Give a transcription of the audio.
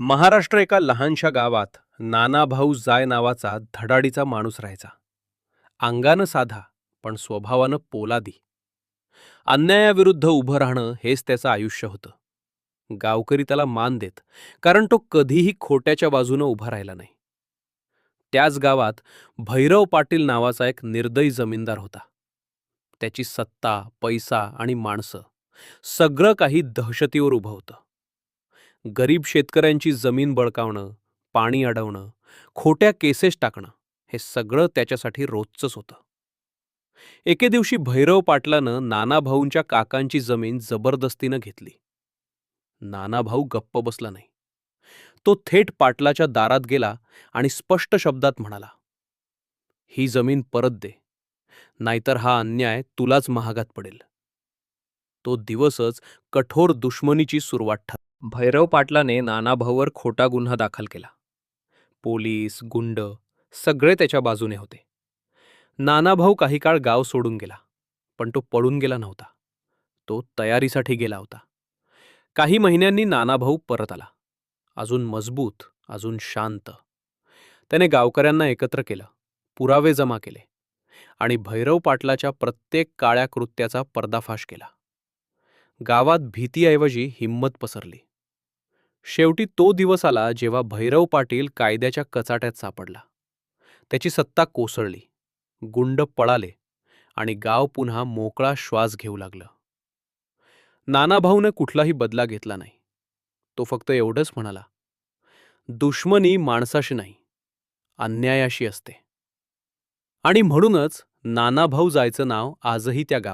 महाराष्ट्र एका लहानशा गावात नानाभाऊ जाय नावाचा धडाडीचा माणूस राहायचा. अंगानं साधा पण स्वभावानं पोलादी. अन्यायाविरुद्ध उभं राहणं हेच त्याचं आयुष्य होतं. गावकरी त्याला मान देत कारण तो कधीही खोट्याच्या बाजूनं उभा राहिला नाही. त्याच गावात भैरव पाटील नावाचा एक निर्दयी जमीनदार होता. त्याची सत्ता पैसा आणि माणसं सगळं काही दहशतीवर उभं होतं. गरीब शेतकऱ्यांची जमीन बळकावणं पाणी अडवणं खोट्या केसेस टाकणं हे सगळं त्याच्यासाठी रोजचंच होतं. एके दिवशी भैरव पाटलानं नानाभाऊंच्या काकांची जमीन जबरदस्तीनं घेतली. नानाभाऊ गप्प बसला नाही. तो थेट पाटलाच्या दारात गेला आणि स्पष्ट शब्दात म्हणाला ही जमीन परत दे. नाहीतर हा अन्याय तुलाच महागात पडेल. तो दिवसच कठोर दुश्मनीची सुरुवात ठरली. भैरव पाटलाने नानाभाऊवर खोटा गुन्हा दाखल केला. पोलीस गुंड सगळे त्याच्या बाजूने होते. नानाभाऊ काही काळ गाव सोडून गेला पण तो पळून गेला नव्हता. तो तयारीसाठी गेला होता. काही महिन्यांनी नानाभाऊ परत आला. अजून मजबूत अजून शांत. त्याने गावकऱ्यांना एकत्र केलं पुरावे जमा केले आणि भैरव पाटलाच्या प्रत्येक काळ्या कृत्याचा पर्दाफाश केला. गावात भीतीऐवजी हिंमत पसरली. शेवटी तो दिवस आला जेव्हा भैरव पाटील कायद्याच्या कचाट्यात सापडला. त्याची सत्ता कोसळली गुंड पळाले आणि गाव पुन्हा मोकळा श्वास घेऊ लागलं. नानाभाऊने कुठलाही बदला घेतला नाही. तो फक्त एवढंच म्हणाला दुश्मनी माणसाशी नाही अन्यायाशी असते. आणि म्हणूनच नानाभाऊ जायचं नाव आजही त्या गावात